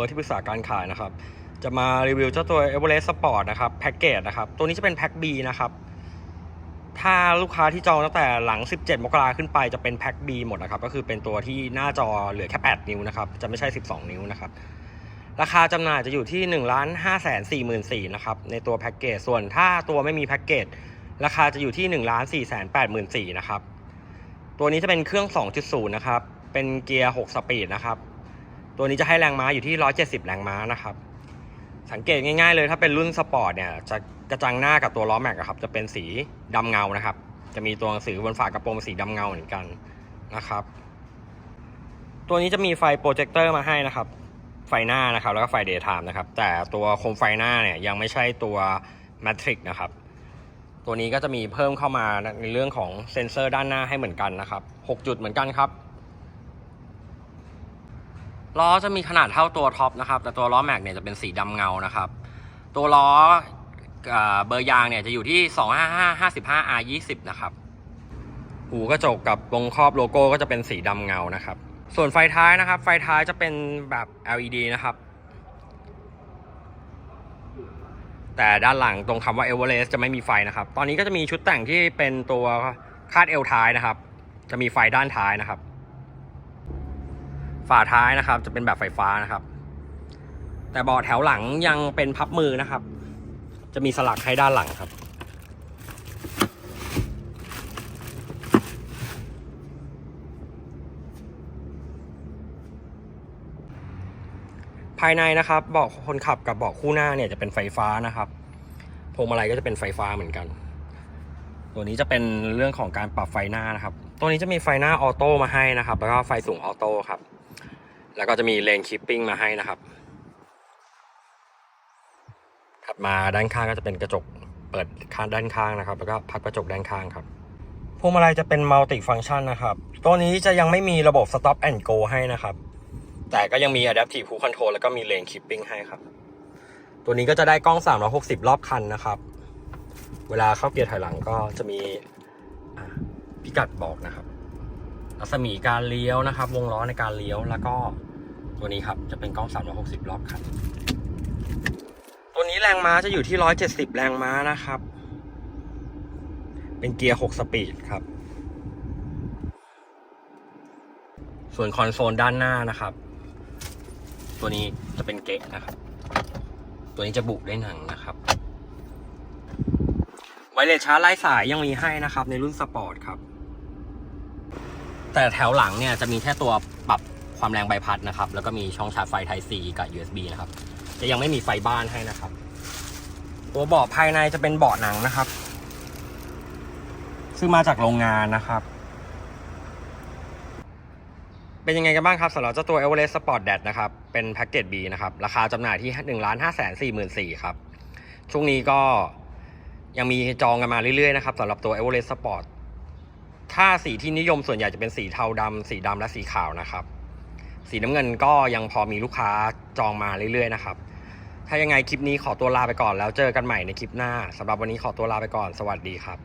ร์ที่ปรึกษาการขายนะครับ จะมารีวิวเจ้าตัว Everest Sport นะครับแพ็กเกจนะครับ ตัวนี้จะเป็นแพ็ก B นะครับ ถ้าลูกค้าที่จองตั้งแต่หลัง 17 มกราขึ้นไปจะเป็นแพ็ก B หมดนะครับ ก็คือเป็นตัวที่หน้าจอเหลือแค่ 8 นิ้วนะครับ จะไม่ใช่ 12 นิ้วนะครับ ราคาจำหน่ายจะอยู่ที่ 1 5 4 4 0 0 0นะครับ ในตัวแพ็กเกจ ส่วนถ้าตัวไม่มีแพ็กเกจ ราคาจะอยู่ที่ 1 4 8 4 0 0 0นะครับ ตัวนี้จะเป็นเครื่อง 2.0 นะครับ เป็นเกียร์ 6 สปีดนะครับ ตัวนี้จะให้แรงม้าอยู่ที่ 170 แรงม้านะครับ สังเกตง่ายๆเลยถ้าเป็นรุ่นสปอร์ตเนี่ยจะกระจังหน้ากับตัวล้อแม็กครับจะเป็นสีดำเงานะครับ จะมีตัวหนังสือบนฝากระโปรงสีดำเงาเหมือนกันนะครับ ตัวนี้จะมีไฟโปรเจคเตอร์มาให้นะครับ ไฟหน้านะครับแล้วก็ไฟเดย์ไทม์นะครับ แต่ตัวโคมไฟหน้าเนี่ยยังไม่ใช่ตัวแมทริกนะครับ ตัวนี้ก็จะมีเพิ่มเข้ามาในเรื่องของเซ็นเซอร์ด้านหน้าให้เหมือนกันนะครับ 6 จุดเหมือนกันครับ ล้อจะมีขนาดเท่าตัวท็อปนะครับ แต่ตัวล้อแม็กเนี่ยจะเป็นสีดำเงานะครับ ตัวล้อเบอร์ยางเนี่ยจะอยู่ที่ 255 55 R 20 นะครับหูกระจกกับวงครอบโลโก้ก็จะเป็นสีดำเงานะครับ ส่วนไฟท้ายนะครับ ไฟท้ายจะเป็นแบบ LED นะครับ แต่ด้านหลังตรงคำว่า Everest จะไม่มีไฟนะครับ ตอนนี้ก็จะมีชุดแต่งที่เป็นตัวคาดเอวท้ายนะครับ จะมีไฟด้านท้ายนะครับ ฝาท้ายนะครับ จะเป็นแบบไฟฟ้านะครับ แต่เบาะแถวหลังยังเป็นพับมือนะครับ จะมีสลักให้ด้านหลังครับ ภายในนะครับเบาะคนขับกับเบาะคู่หน้าเนี่ยจะเป็นไฟฟ้านะครับพวงมาลัยก็จะเป็นไฟฟ้าเหมือนกัน ตัวนี้จะเป็นเรื่องของการปรับไฟหน้านะครับ ตัวนี้จะมีไฟหน้าออโต้มาให้นะครับ แล้วก็ไฟสูงออโต้ครับ แล้วก็จะมีเลนคีปปิ้งมาให้นะครับ ถัดมาด้านข้างก็จะเป็นกระจกเปิดข้างด้านข้างนะครับ แล้วก็พับกระจกด้านข้างครับพวงมาลัยจะเป็นมัลติฟัง c t ชันนะครับ ตัวนี้จะยังไม่มีระบบ stop and go ให้นะครับ แต่ก็ยังมี adaptive cruise control แล้วก็มี lane keeping ให้ครับ ตัวนี้ก็จะได้กล้อง 360 รอบคันนะครับ เวลาเข้าเกียร์ถอยหลังก็จะมีพิกัดบอกนะครับรัศมีการเลี้ยวนะครับ วงล้อในการเลี้ยวแล้วก็ ตัวนี้ครับจะเป็นกล้อง 360รอบคันตัวนี้แรงม้าจะอยู่ที่ 170 แรงม้านะครับ เป็นเกียร์ 6 สปีดครับ ส่วนคอนโซลด้านหน้านะครับ ตัวนี้จะเป็นเก๊กนะครับ ตัวนี้จะบุได้หนังนะครับไวเลสชาร์จไร้สายยังมีให้นะครับ ในรุ่นสปอร์ตครับ แต่แถวหลังเนี่ยจะมีแค่ตัวปรับ ความแรงใบพัดนะครับ แล้วก็มีช่องชาร์จไฟ Type C กับ USB นะครับ จะยังไม่มีไฟบ้านให้นะครับ ตัวเบาะภายในจะเป็นเบาะหนังนะครับ ซึ่งมาจากโรงงานนะครับ เป็นยังไงกันบ้างครับสำหรับเจ้าตัว Everest Sport Dash นะครับ เป็นแพ็กเกจ B นะครับ ราคาจำหน่ายที่ 1 5 4 4 0 0 0ครับ ช่วงนี้ก็ยังมีจองกันมาเรื่อยๆนะครับสำหรับตัว Everest Sport ถ้าสีที่นิยมส่วนใหญ่จะเป็นสีเทาดำ สีดำและสีขาวนะครับ สีน้ำเงินก็ยังพอมีลูกค้าจองมาเรื่อยๆนะครับ ถ้ายังไงคลิปนี้ขอตัวลาไปก่อนแล้วเจอกันใหม่ในคลิปหน้าสำหรับวันนี้ขอตัวลาไปก่อนสวัสดีครับ